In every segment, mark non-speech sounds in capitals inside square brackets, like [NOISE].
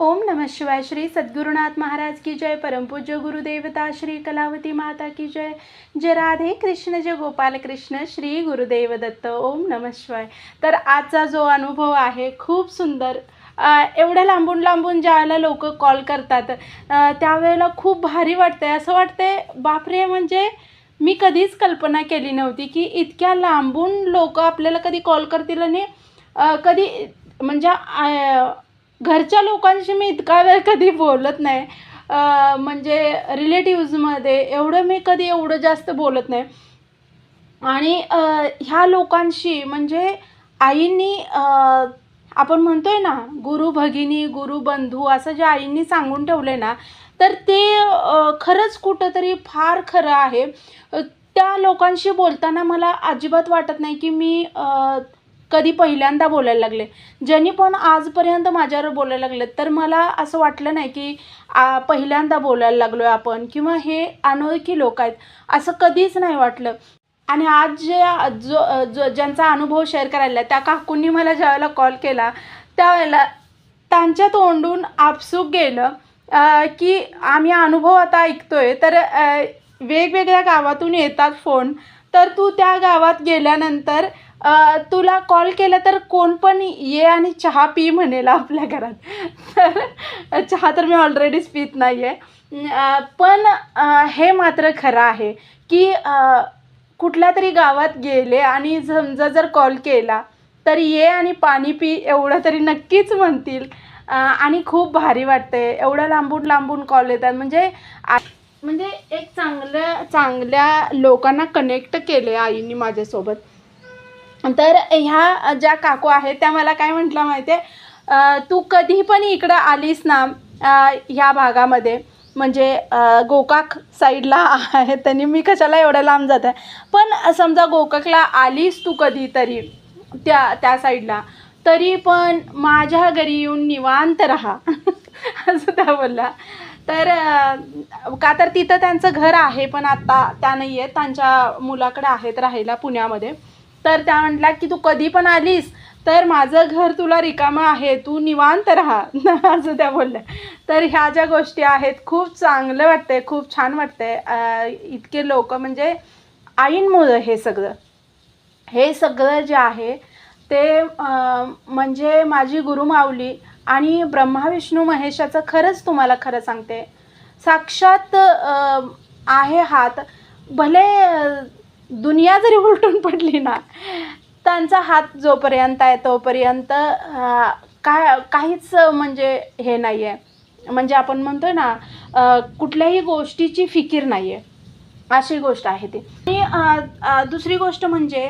ओम नमः शिवाय श्री सद्गुरुनाथ महाराज की जय परमपूज्य गुरुदेवता श्री कलावती माता की जय। जय राधे कृष्ण जय गोपाल कृष्ण श्री गुरुदेव दत्त ओम नमः शिवाय। तर आजचा जो अनुभव आहे खूप सुंदर. एवढ्या लांबून लांबून ज्यावेळेला लोक कॉल करतात त्यावेळेला खूप भारी वाटतंय. असं वाटतंय बापरे म्हणजे मी कधीच कल्पना केली नव्हती की इतक्या लांबून लोक आपल्याला कधी कॉल करतील आणि कधी म्हणजे घरच्या लोकांशी मी इतका वेळ कधी बोलत नाही. म्हणजे रिलेटिव्जमध्ये एवढं मी कधी एवढं जास्त बोलत नाही. आणि ह्या लोकांशी म्हणजे आईंनी आपण म्हणतोय ना गुरु भगिनी गुरु बंधू असं जे आईंनी सांगून ठेवलं ना तर ते खरंच कुठंतरी फार खरं आहे. त्या लोकांशी बोलताना मला अजिबात वाटत नाही की मी कधी पहिल्यांदा बोलायला लागले. ज्यांनी पण आजपर्यंत माझ्यावर बोलायला लागले तर मला असं वाटलं नाही की आ, पहिल्यांदा बोलायला लागलो आहे आपण किंवा हे अनोळखी लोक आहेत असं कधीच नाही वाटलं. आणि आज जे जो जो ज्यांचा अनुभव शेअर करायला त्या काकूंनी मला ज्यावेळेला कॉल केला त्यावेळेला त्यांच्या तोंडून आपसूक गेलं की आम्ही अनुभव आता ऐकतोय तर वेगवेगळ्या गावातून येतात फोन. तर तू त्या गावात गेल्यानंतर तुला कॉल केला तर कोण पण ये आणि चहा पी म्हणेल आपल्या घरात. तर चहा तर मी ऑलरेडीच पित नाही आहे पण हे मात्र खरं आहे की कुठल्या तरी गावात गेले आणि समजा जर कॉल केला तर ये आणि पाणी पी एवढं तरी नक्कीच म्हणतील. आणि खूप भारी वाटते एवढं लांबून लांबून कॉल येतात. म्हणजे आ- म्हणजे एक चांगलं चांगल्या लोकांना कनेक्ट केले आईनी माझ्यासोबत. तर ह्या ज्या काकू आहेत त्या मला काय म्हटलं माहिती आहे तू कधी पण इकडं आलीस ना ह्या भागामध्ये म्हणजे गोकाक साईडला आहे त्यांनी मी कशाला एवढ्या लांब जात आहे? पण समजा गोकाकला आलीस तू कधीतरी त्या त्या साईडला तरी पण माझ्या घरी येऊन निवांत राहा. [LAUGHS] असं त्या बोलला तर का तर तिथं त्यांचं घर आहे पण आत्ता त्या नाही आहेत त्यांच्या मुलाकडे आहेत राहायला पुण्यामध्ये. तर त्या म्हटल्या की तू कधी पण आलीस तर माझं घर तुला रिकामं आहे. तू निवांत राहा. [LAUGHS] असं त्या बोलल्या. तर ह्या ज्या गोष्टी आहेत खूप चांगलं वाटतंय खूप छान वाटतंय. इतके लोक म्हणजे आईंमुळं हे सगळं. हे सगळं जे आहे ते म्हणजे माझी गुरुमाऊली आणि ब्रह्मा विष्णू महेशाचं खरंच तुम्हाला खरं सांगते. साक्षात आहे हात. भले दुनिया जरी उलटून पडली ना त्यांचा हात जोपर्यंत आहे तोपर्यंत काय काहीच म्हणजे हे नाही आहे म्हणजे आपण म्हणतो ना कुठल्याही गोष्टीची फिकीर नाही आहे अशी गोष्ट आहे ती. आणि दुसरी गोष्ट म्हणजे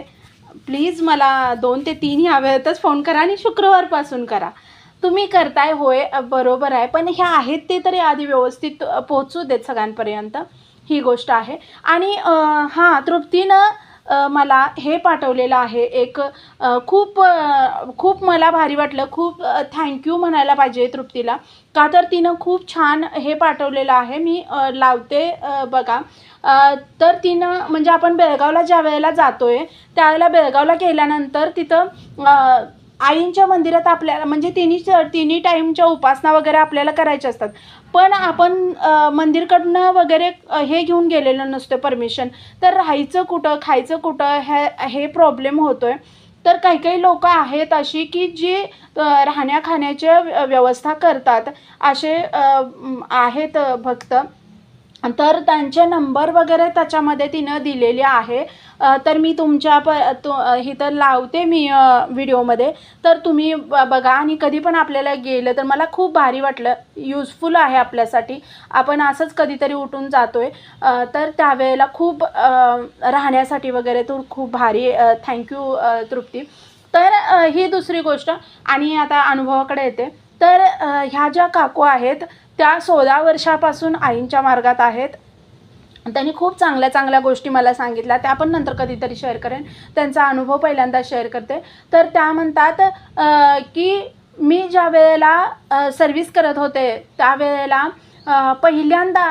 प्लीज मला दोन ते तीन ह्या वेळेतच फोन करा आणि शुक्रवारपासून करा. तुम्ही करताय होय बरोबर आहे पण ह्या आहेत ते तरी आधी व्यवस्थित पोहोचू देत सगळ्यांपर्यंत. ही गोष्ट आहे. आणि हां तृप्तीनं मला हे पाठवलेलं आहे. एक खूप खूप मला भारी वाटलं. खूप थँक्यू म्हणायला पाहिजे तृप्तीला. का तर तिनं खूप छान हे पाठवलेलं आहे. मी लावते बघा. तर तिनं म्हणजे आपण बेळगावला ज्या वेळेला जातो आहे त्यावेळेला बेळगावला गेल्यानंतर तिथं आईंच्या मंदिरात आपल्याला म्हणजे तिन्ही तिन्ही टाईमच्या उपासना वगैरे आपल्याला करायच्या असतात. पण आपण मंदिरकडनं वगैरे हे घेऊन गेलेलो नसतं परमिशन. तर राहायचं कुठं खायचं कुठं हे हे प्रॉब्लेम होतो आहे तर काही काही लोक आहेत अशी की जी राहण्या खाण्याच्या व्य- व्यवस्था करतात. असे आहेत भक्त. तर त्यांचे नंबर वगैरे त्याच्यामध्ये तिनं दिलेले आहे. तर मी तुमच्या प तु अ, इथं लावते मी व्हिडिओमध्ये. तर तुम्ही ब बघा आणि कधी पण आपल्याला गेलं तर मला खूप भारी वाटलं. युजफुल आहे आपल्यासाठी. आपण असंच कधीतरी उठून जातो आहे तर त्यावेळेला खूप राहण्यासाठी वगैरे तो खूप भारी थँक्यू तृप्ती. तर ही दुसरी गोष्ट आणि आता अनुभवाकडे येते. तर ह्या ज्या काकू आहेत त्या सोळा वर्षापासून आईंच्या मार्गात आहेत. त्यांनी खूप चांगल्या चांगल्या गोष्टी मला सांगितल्या. त्या पण नंतर कधीतरी शेअर करेन. त्यांचा अनुभव पहिल्यांदा शेअर करते. तर त्या म्हणतात की मी ज्या वेळेला सर्विस करत होते त्यावेळेला पहिल्यांदा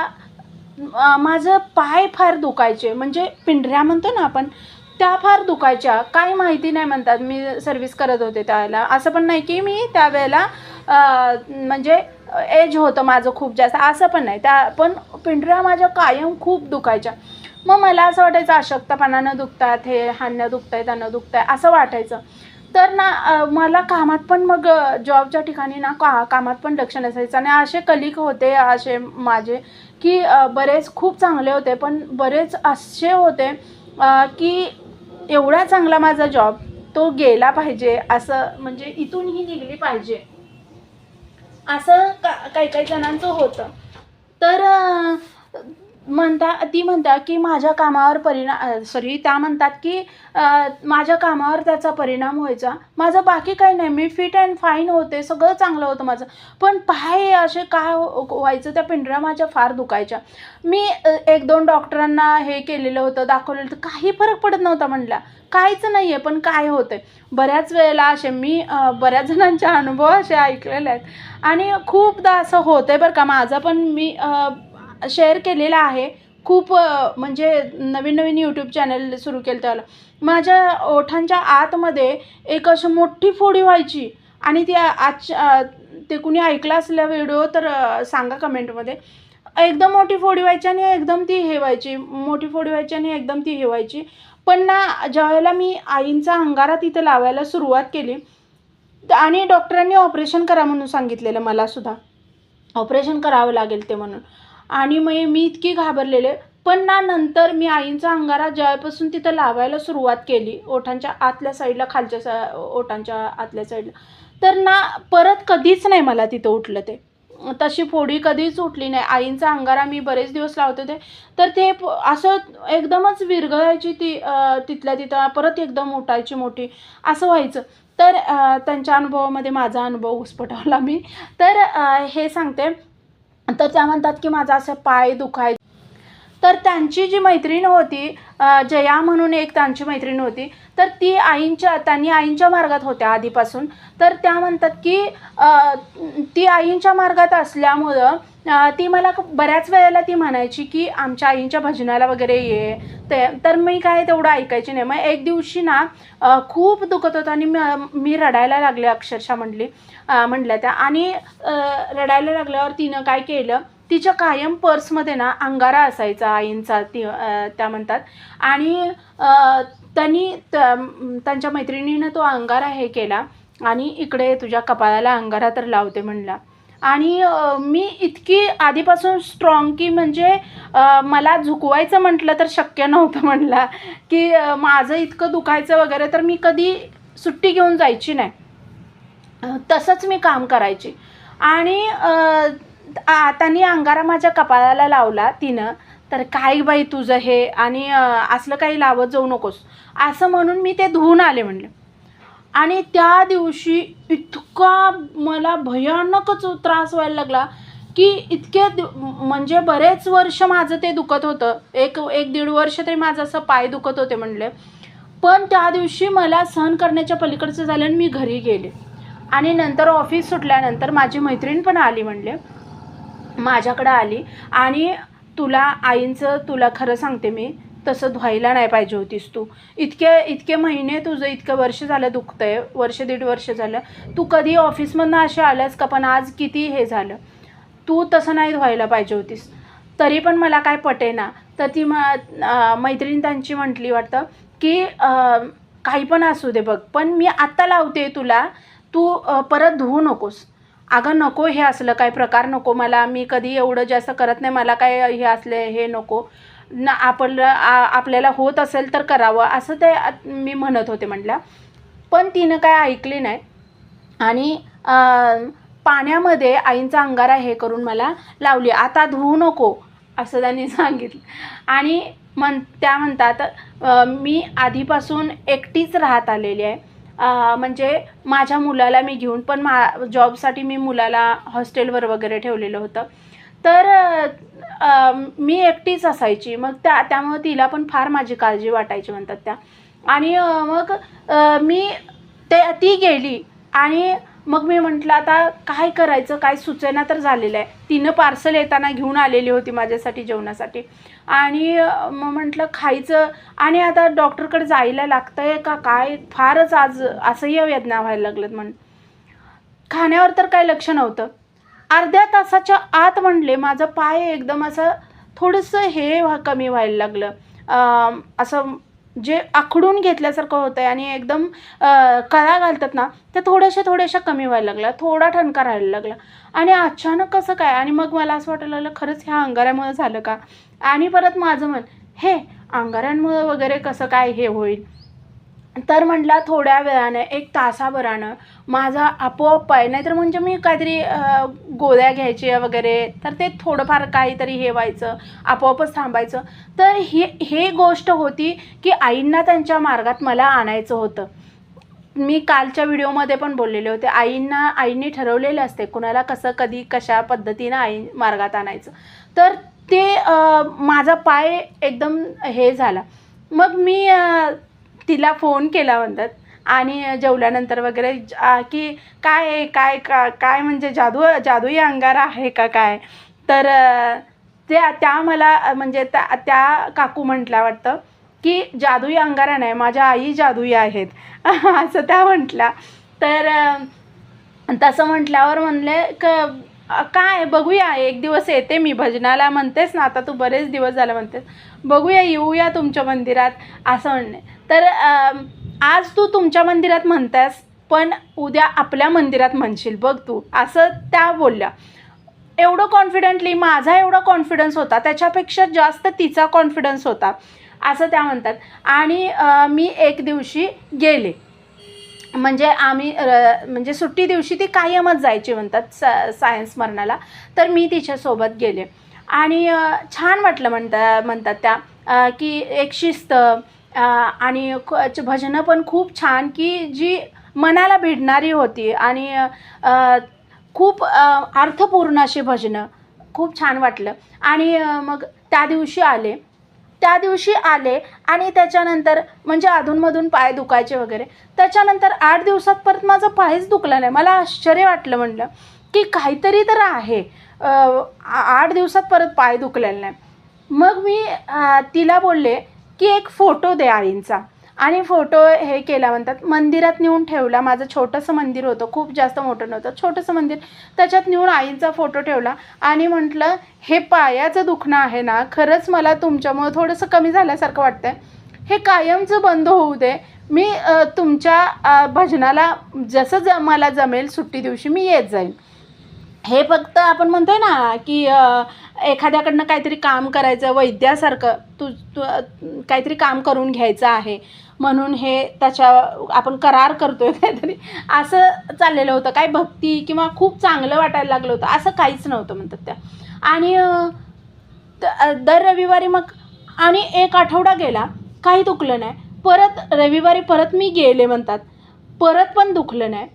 माझं पाय फार दुखायचे. म्हणजे पिंढऱ्या म्हणतो ना आपण त्या फार दुखायच्या. काही माहिती नाही म्हणतात मी सर्व्हिस करत होते त्यावेळेला. असं पण नाही की मी त्यावेळेला म्हणजे एज होतं माझं खूप जास्त. असं पण नाही. त्या पण पिंढऱ्या माझ्या कायम खूप दुखायच्या. मग मला असं वाटायचं अशक्तपणानं दुखतात हे हाणनं दुखत आहे त्यांना आहे असं वाटायचं. तर ना मला कामात पण मग जॉबच्या ठिकाणी ना का कामात पण लक्ष नसायचं. आणि असे कलिक होते असे माझे की बरेच खूप चांगले होते. पण बरेच असे होते की एवढा चांगला माझा जॉब तो गेला पाहिजे. असं म्हणजे इथूनही निघली पाहिजे. असं का काही काही जणांचं होतं. तर म्हणता ती म्हणता की माझ्या कामावर परिणाम सॉरी त्या म्हणतात की माझ्या कामावर त्याचा परिणाम व्हायचा. माझं बाकी काही नाही मी फिट अँड फाईन होते सगळं चांगलं होतं माझं. पण पाय असे काय हो- व्हायचं त्या पिंढऱ्या माझ्या फार दुखायच्या. मी एक दोन डॉक्टरांना हे केलेलं होतं दाखवलेलं होतं. काही फरक पडत नव्हता म्हणला काहीच नाही आहे पण काय होतं बऱ्याच वेळेला असे मी बऱ्याच जणांचे अनुभव असे ऐकलेले आहेत. आणि खूपदा असं होतं आहे बरं का माझं पण मी शेअर केलेला आहे. खूप म्हणजे नवीन नवीन यूट्यूब चॅनल सुरू केलं त्याला. माझ्या ओठांच्या आतमध्ये एक अशी मोठी फोडी व्हायची आणि ती आज ते कुणी ऐकलं असल्या व्हिडिओ तर सांगा कमेंटमध्ये एकदम मोठी फोडी व्हायची आणि एकदम ती हे व्हायची. मोठी फोडी व्हायची आणि एकदम ती हे व्हायची. पण ना ज्यावेळेला मी आईंचा अंगारा तिथं लावायला सुरुवात केली आणि डॉक्टरांनी ऑपरेशन करा म्हणून सांगितलेलं मला सुद्धा. ऑपरेशन करावं लागेल ते म्हणून. आणि मग मी इतकी घाबरलेले. पण ना नंतर मी आईंचा अंगारा जेव्हापासून तिथं लावायला सुरुवात केली ओठांच्या आतल्या साईडला खालच्या सा ओठांच्या आतल्या साईडला. तर ना परत कधीच नाही मला तिथं उठलं ते. तशी फोडी कधीच उठली नाही. आईंचा अंगारा मी बरेच दिवस लावते ते. तर ते असं एकदमच विरघळायची ती तिथल्या तिथं परत एकदम उठायची मोठी असं व्हायचं. तर त्यांच्या अनुभवामध्ये माझा अनुभव उस्फटावला मी. तर हे सांगते. तर त्या म्हणतात की माझा असं पाय दुखाय तर त्यांची जी मैत्रीण होती जया म्हणून एक त्यांची मैत्रीण होती तर ती आईंच्या त्यांनी आईंच्या मार्गात होत्या आधीपासून. तर त्या म्हणतात की ती आईंच्या मार्गात असल्यामुळं ती मला बऱ्याच वेळेला ती म्हणायची की आमच्या आईंच्या भजनाला वगैरे ये. ते तर मी काय तेवढं ऐकायची नाही. मग एक दिवशी ना खूप दुखत होतं आणि मी रडायला लागले अक्षरशः म्हटली म्हटल्या म्हणल्या त्या. आणि रडायला लागल्यावर तिनं काय केलं तिच्या कायम पर्समध्ये ना अंगारा असायचा आईंचा ती त्या म्हणतात. आणि त्यांनी त- त्यांच्या मैत्रिणीनं तो अंगारा हे केला आणि इकडे तुझ्या कपाळाला अंगारा तर लावते म्हणला. आणि मी इतकी आधीपासून स्ट्रॉंग की म्हणजे मला झुकवायचं म्हटलं तर शक्य नव्हतं म्हणला. की माझं इतकं दुखायचं वगैरे तर मी कधी सुट्टी घेऊन जायची नाही. तसंच मी काम करायची. आणि त्यांनी अंगारा माझ्या कपाळाला लावला तिनं. तर काय बाई तुझं हे? आणि असलं काही लावत जाऊ नकोस. असं म्हणून मी ते धुवून आले म्हणलं. आणि त्या दिवशी इतका मला भयानकच त्रास व्हायला लागला की इतके म्हणजे बरेच वर्ष माझं ते दुखत होतं. एक एक दीड वर्ष तरी माझं असं पाय दुखत होते म्हणले. पण त्या दिवशी मला सहन करण्याच्या पलीकडचं झालं आणि मी घरी गेले. आणि नंतर ऑफिस सुटल्यानंतर माझी मैत्रीण पण आली म्हणले. माझ्याकडं आली. आणि तुला आईंचं तुला खरं सांगते मी. तसं धुवायला नाही पाहिजे होतीस तू. इतके इतके महिने तुझं इतकं वर्ष झालं दुखतंय वर्ष दीड वर्ष झालं. तू कधी ऑफिसमधनं असे आल्यास का? पण आज किती हे झालं. तू तसं नाही धुवायला पाहिजे होतीस. तरी पण मला काय पटेना. तर ती म मैत्रीण त्यांची म्हटली वाटतं की काही पण असू दे बघ पण मी आत्ता लावते तुला. तू परत धुवू नकोस. अगं नको हे असलं काय प्रकार नको मला. मी कधी एवढं जास्त करत नाही. मला काय हे असले हे नको. न आपलं आ- आपल्याला होत असेल तर करावं असं ते मी म्हणत होते म्हटलं. पण तिनं काय ऐकली नाही. आणि पाण्यामध्ये आईंचा अंगारा हे करून मला लावली. आता धुवू नको असं त्यांनी [LAUGHS] सांगितलं. आणि म्हण त्या म्हणतात मी आधीपासून एकटीच राहत आलेली आहे. म्हणजे माझ्या मुलाला मी घेऊन पण मा जॉबसाठी मी मुलाला हॉस्टेलवर वगैरे ठेवलेलं होतं. तर मी एकटीच असायची. मग त्या त्यामुळं तिला पण फार माझी काळजी वाटायची म्हणतात त्या. आणि मग मी ते ती गेली आणि मग मी म्हटलं आता काय करायचं? काय सुचना तर झालेलं आहे तिनं पार्सल येताना घेऊन आलेली होती माझ्यासाठी जेवणासाठी. आणि मग म्हटलं खायचं. आणि आता डॉक्टरकडे जायला लागतं आहे का काय? फारच आज असह्य वेदना व्हायला लागलं म्हण. खाण्यावर तर काय लक्ष नव्हतं. अर्ध्या तासाच्या आत म्हणले माझं पाय एकदम असं थोडंसं हे व्हा कमी व्हायला लागलं. असं जे आखडून घेतल्यासारखं होतं आहे आणि एकदम कळा घालतात ना त्या थोड्याशा थोड्याशा कमी व्हायला लागल्या थोडा ठणका राहायला लागला. आणि अचानक कसं काय आणि मग मला असं वाटायला लागलं खरंच ह्या अंगाऱ्यामुळे झालं का? आणि परत माझं मन हे अंगाऱ्यांमुळं वगैरे कसं काय हे होईल? तर म्हटला थोड्या वेळानं एक तासाभरानं माझा आपोआप पाय नाहीतर म्हणजे मी काहीतरी गोळ्या घ्यायच्या वगैरे तर ते थोडंफार काहीतरी हे व्हायचं आपोआपच थांबायचं. तर हे हे गोष्ट होती की आईंना त्यांच्या मार्गात मला आणायचं होतं. मी कालच्या व्हिडिओमध्ये पण बोललेले होते आईंना आईंनी ठरवलेले असते कुणाला कसं कधी कशा पद्धतीनं आई मार्गात आणायचं. तर ते माझा पाय एकदम हे झाला. मग मी तिला फोन केला म्हणतात. आणि जेवल्यानंतर वगैरे की काय आहे, काय का काय म्हणजे जादू जादुई अंगारा आहे का काय? तर त्या त्या मला म्हणजे त्या त्या काकू म्हटल्या वाटतं की जादुई अंगारा नाही माझ्या आई जादूई आहेत. [LAUGHS] असं त्या म्हटल्या तर तसं म्हटल्यावर म्हणले क काय बघूया एक दिवस येते मी भजनाला. म्हणतेस ना आता तू बरेच दिवस झालं म्हणतेस. बघूया येऊया तुमच्या मंदिरात. असं म्हणणे. तर आज तू तुमच्या मंदिरात म्हणतास पण उद्या आपल्या मंदिरात म्हणशील बघ तू. असं त्या बोलल्या. एवढं कॉन्फिडंटली माझा एवढा कॉन्फिडन्स होता. त्याच्यापेक्षा जास्त तिचा कॉन्फिडन्स होता. असं त्या म्हणतात. आणि मी एक दिवशी गेले. म्हणजे आम्ही र- म्हणजे सुट्टी दिवशी ती कायमच जायची म्हणतात सा सायन्स मरणाला. तर मी तिच्यासोबत गेले. आणि छान वाटलं म्हणता म्हणतात त्या की एक शिस्त आणि ख- भजनं पण खूप छान की जी मनाला भिडणारी होती आणि खूप अर्थपूर्ण अशी भजनं खूप छान वाटलं. आणि मग त्या दिवशी आले. त्या दिवशी आले आणि त्याच्यानंतर म्हणजे अधूनमधून पाय दुखायचे वगैरे. त्याच्यानंतर आठ दिवसात परत माझं पायच दुखलं नाही. मला आश्चर्य वाटलं म्हणलं की काहीतरी तर आहे. आठ दिवसात परत पाय दुखलेला नाही. मग मी तिला बोलले की एक फोटो दे आईंचा. आणि फोटो हे केला म्हणतात मंदिरात नेऊन ठेवला. माझं छोटंसं मंदिर होतं खूप जास्त मोठं नव्हतं छोटंसं मंदिर. त्याच्यात नेऊन आईंचा फोटो ठेवला आणि म्हटलं हे पायाचं दुखणं आहे ना खरंच मला तुमच्यामुळं थोडंसं कमी झाल्यासारखं वाटतंय. हे कायमचं बंद होऊ दे. मी तुमच्या भजनाला जसं ज मला जमेल सुट्टी दिवशी मी येत जाईन. हे फक्त आपण म्हणतोय ना की एखाद्याकडनं काहीतरी काम करायचं वैद्यासारखं तू तू काहीतरी काम करून घ्यायचं आहे म्हणून हे त्याच्या आपण करार करतोय काहीतरी असं चाललेलं होतं. काय भक्ती किंवा खूप चांगलं वाटायला लागलं होतं. असं काहीच नव्हतं म्हणतात त्या. आणि दर रविवारी मग आणि एक आठवडा गेला काही दुखलं नाही. परत रविवारी परत मी गेले म्हणतात. परत पण दुखलं नाही.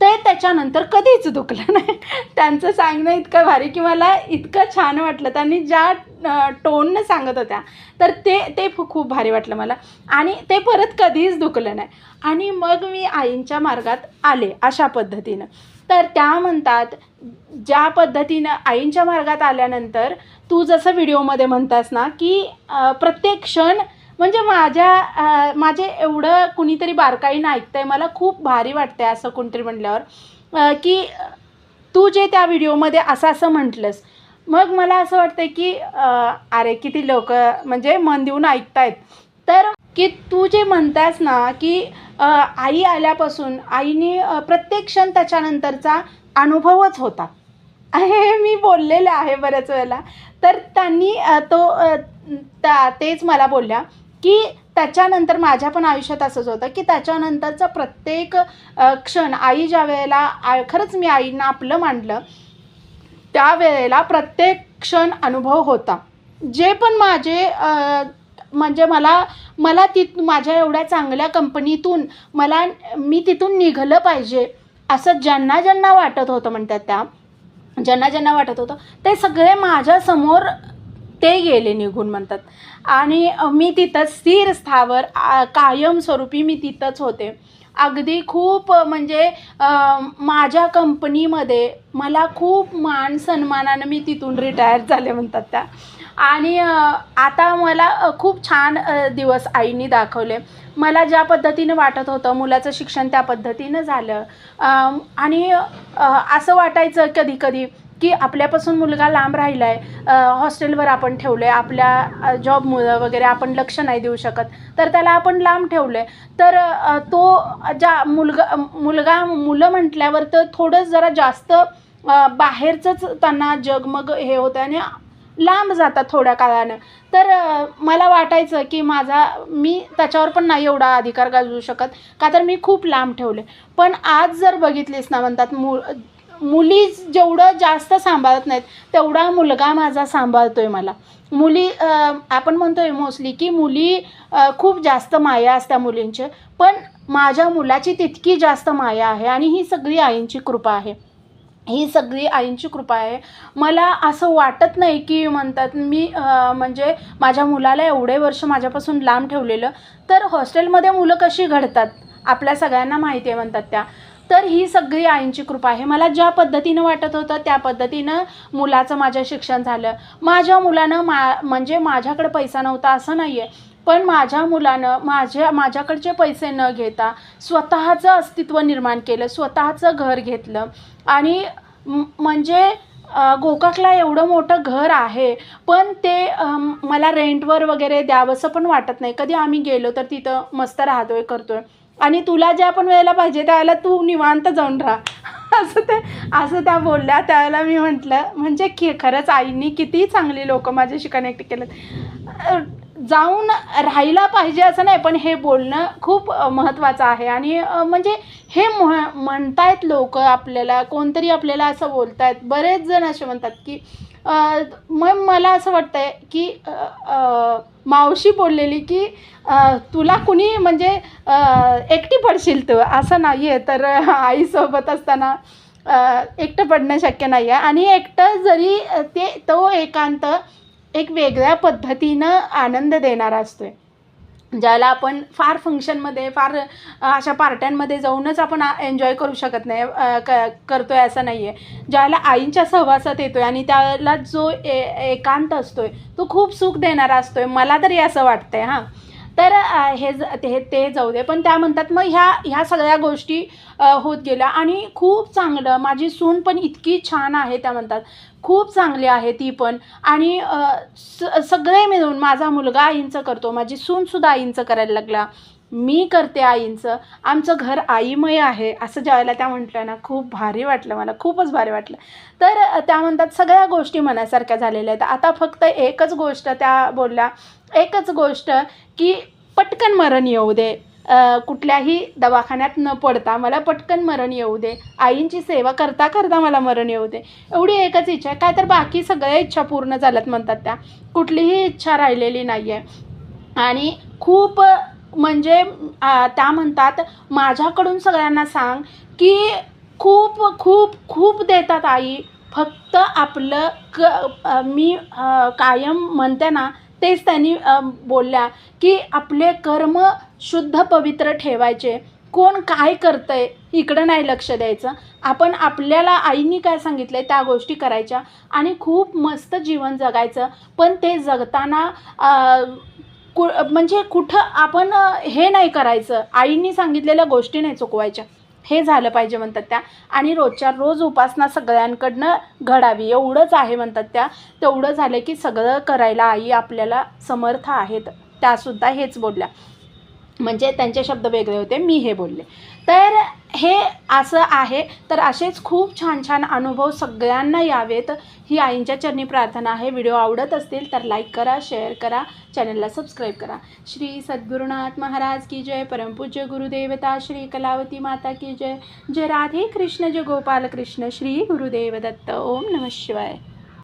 ते त्याच्यानंतर कधीच दुखलं नाही. त्यांचं सांगणं इतकं भारी की मला इतकं छान वाटलं. त्यांनी ज्या टोननं सांगत होत्या तर ते ते खूप भारी वाटलं मला. आणि ते परत कधीच दुखलं नाही. आणि मग मी आईंच्या मार्गात आले अशा पद्धतीनं. तर त्या म्हणतात ज्या पद्धतीनं आईंच्या मार्गात आल्यानंतर तू जसं व्हिडिओमध्ये म्हणतास ना की प्रत्येक क्षण म्हणजे माझ्या माझे एवढं कुणीतरी बारकाईनं ऐकतंय मला खूप भारी वाटतंय असं कोणतरी म्हटल्यावर की तू जे त्या व्हिडिओमध्ये असं असं म्हटलंस मग मला असं वाटतं की अरे किती लोक म्हणजे मन देऊन ऐकतायत. तर की तू जे म्हणतास ना की आई आल्यापासून आईने प्रत्येक क्षण त्याच्यानंतरचा अनुभवच होता. हे मी बोललेलं आहे बऱ्याच वेळेला. तर त्यांनी तो त्या तेच मला बोलल्या. की त्याच्यानंतर माझ्या पण आयुष्यात असंच होतं की त्याच्यानंतरचा प्रत्येक क्षण आई ज्या वेळेला आ खरंच मी आईंना आपलं मांडलं त्यावेळेला प्रत्येक क्षण अनुभव होता. जे पण माझे म्हणजे मला मला ति माझ्या एवढ्या चांगल्या कंपनीतून मला मी तिथून निघलं पाहिजे असं ज्यांना ज्यांना वाटत होतं म्हणतात त्या ज्यांना ज्यांना वाटत होतं ते सगळे माझ्यासमोर ते गेले निघून म्हणतात. आणि मी तिथंच स्थिर स्थावर कायमस्वरूपी मी तिथंच होते. अगदी खूप म्हणजे माझ्या कंपनीमध्ये मला खूप मान सन्मानानं मी तिथून रिटायर झाले म्हणतात त्या. आणि आता मला खूप छान दिवस आईनी दाखवले. मला ज्या पद्धतीनं वाटत होतं मुलाचं शिक्षण त्या पद्धतीनं झालं. आणि असं वाटायचं कधी कधी की आपल्यापासून मुलगा लांब राहिला आहे हॉस्टेलवर आपण ठेवलं आहे आपल्या जॉबमुळं वगैरे आपण लक्ष नाही देऊ शकत तर त्याला आपण लांब ठेवलं आहे तर तो ज्या मुलगा मुलगा मुलं म्हटल्यावर तर थोडं जरा जास्त बाहेरचंच त्यांना जग मग हे होतं आणि लांब जातात थोड्या काळानं. तर मला वाटायचं की माझा मी त्याच्यावर पण नाही एवढा अधिकार गाजवू शकत का तर मी खूप लांब ठेवले पण आज जर बघितलीस ना म्हणतात मु मुली जेवढं जास्त सांभाळत नाहीत तेवढा मुलगा माझा सांभाळतो आहे मला मुली आपण म्हणतो आहे मोस्टली की मुली खूप जास्त माया असत्या मुलींचे पण माझ्या मुलाची तितकी जास्त माया आहे आणि ही सगळी आईंची कृपा आहे. ही सगळी आईंची कृपा आहे. मला असं वाटत नाही की म्हणतात मी म्हणजे माझ्या मुलाला एवढे वर्ष माझ्यापासून लांब ठेवलेलं तर हॉस्टेलमध्ये मुलं कशी घडतात? आपल्या सगळ्यांना माहिती आहे म्हणतात त्या. तर ही सगळी आईंची कृपा आहे. मला ज्या पद्धतीनं वाटत होतं त्या पद्धतीनं मुलाचं माझं शिक्षण झालं. माझ्या मुलानं मा म्हणजे माझ्याकडे पैसा नव्हता असं नाही आहे पण माझ्या मुलानं माझ्या माझ्याकडचे पैसे न घेता स्वतःचं अस्तित्व निर्माण केलं स्वतःचं घर घेतलं. आणि म्हणजे गोकाकला एवढं मोठं घर आहे पण ते मला रेंटवर वगैरे द्यावंसं पण वाटत नाही. कधी आम्ही गेलो तर तिथं मस्त राहतोय करतोय. आणि तुला ज्या पण वेळेला पाहिजे त्यावेळेला तू निवांत जाऊन राहा. [LAUGHS] असं ते असं त्या बोलल्या. त्यावेळेला मी म्हटलं म्हणजे की खरंच आईनी किती चांगली लोक माझ्याशी कनेक्ट केलं जाऊन राहायला पाहिजे असं नाही पण हे बोलणं खूप महत्त्वाचं आहे. आणि म्हणजे हे म्ह म्हणतायत लोक आपल्याला कोणतरी आपल्याला असं बोलतायत. बरेच जण असे म्हणतात की मग मला असं वाटतं आहे की मावशी बोललेली की तुला कुणी म्हणजे एकटी पडशील तू? असं नाही आहे तर आईसोबत असताना एकटं पडणं शक्य नाही आहे आणि एकटं जरी ते तो एकांत एक वेगळ्या पद्धतीनं आनंद देणारा असतो आहे ज्याला आपण फार फंक्शनमध्ये फार अशा पार्ट्यांमध्ये जाऊनच आपण एन्जॉय करू शकत नाही क करतो आहे असं नाही आहे ज्याला आईंच्या सहवासात येतो आहे आणि त्याला जो ए एकांत असतो आहे तो खूप सुख देणारा असतो आहे मला तरी असं वाटतं आहे हां. तर हे ज ते ते जाऊ दे. पण त्या म्हणतात मग ह्या ह्या सगळ्या गोष्टी होत गेल्या आणि खूप चांगलं माझी सून पण इतकी छान आहे त्या म्हणतात. खूप चांगली आहे ती पण आणि स सगळे मिळून माझा मुलगा आईंचं करतो माझी सूनसुद्धा आईंचं करायला लागला. मी करते आईंचं. आमचं घर आईमय आहे असं ज्यावेळेला त्या म्हटल्या ना खूप भारी वाटलं मला खूपच भारी वाटलं. तर त्या म्हणतात सगळ्या गोष्टी मनासारख्या झालेल्या आहेत. आता फक्त एकच गोष्ट त्या बोलल्या एकच गोष्ट की पटकन मरण येऊ दे. कुठल्याही दवाखान्यात न पडता मला पटकन मरण येऊ दे. आईंची सेवा करता करता मला मरण येऊ दे. एवढी एकच इच्छा आहे. काय तर बाकी सगळ्या इच्छा पूर्ण झाल्यात म्हणतात त्या. कुठलीही इच्छा राहिलेली नाही आहे आणि खूप म्हणजे त्या म्हणतात माझ्याकडून सगळ्यांना सांग की खूप खूप खूप देतात आई. फक्त आपलं क मी कायम म्हणते ना तेच त्यांनी बोलल्या की आपले कर्म शुद्ध पवित्र ठेवायचे. कोण काय करतंय इकडं नाही लक्ष द्यायचं. आपण आपल्याला आईनी काय सांगितलं आहे त्या गोष्टी करायच्या आणि खूप मस्त जीवन जगायचं. पण ते जगताना कु म्हणजे कुठं आपण हे नाही करायचं. आईंनी सांगितलेल्या गोष्टी नाही चुकवायच्या. हे झालं पाहिजे म्हणतात त्या. आणि रोजच्या रोज उपासना सगळ्यांकडनं घडावी. एवढंच आहे म्हणतात त्या. तेवढं झालं की सगळं करायला आई आपल्याला समर्थ आहेत. त्यासुद्धा हेच बोलल्या. म्हणजे त्यांचे शब्द वेगळे होते मी हे बोलले. तर हे असं आहे. तर असेच खूप छान छान अनुभव सगळ्यांना यावेत. ही आईंच्या चरणी प्रार्थना आहे. व्हिडिओ आवडत असतील तर लाईक करा शेअर करा चॅनलला सबस्क्राईब करा. श्री सद्गुरुनाथ महाराज की जय. परमपूज्य गुरुदेवता श्री कलावती माता की जय. जय राधे कृष्ण जय गोपाल कृष्ण श्री गुरुदेव दत्त. ओम नमः शिवाय.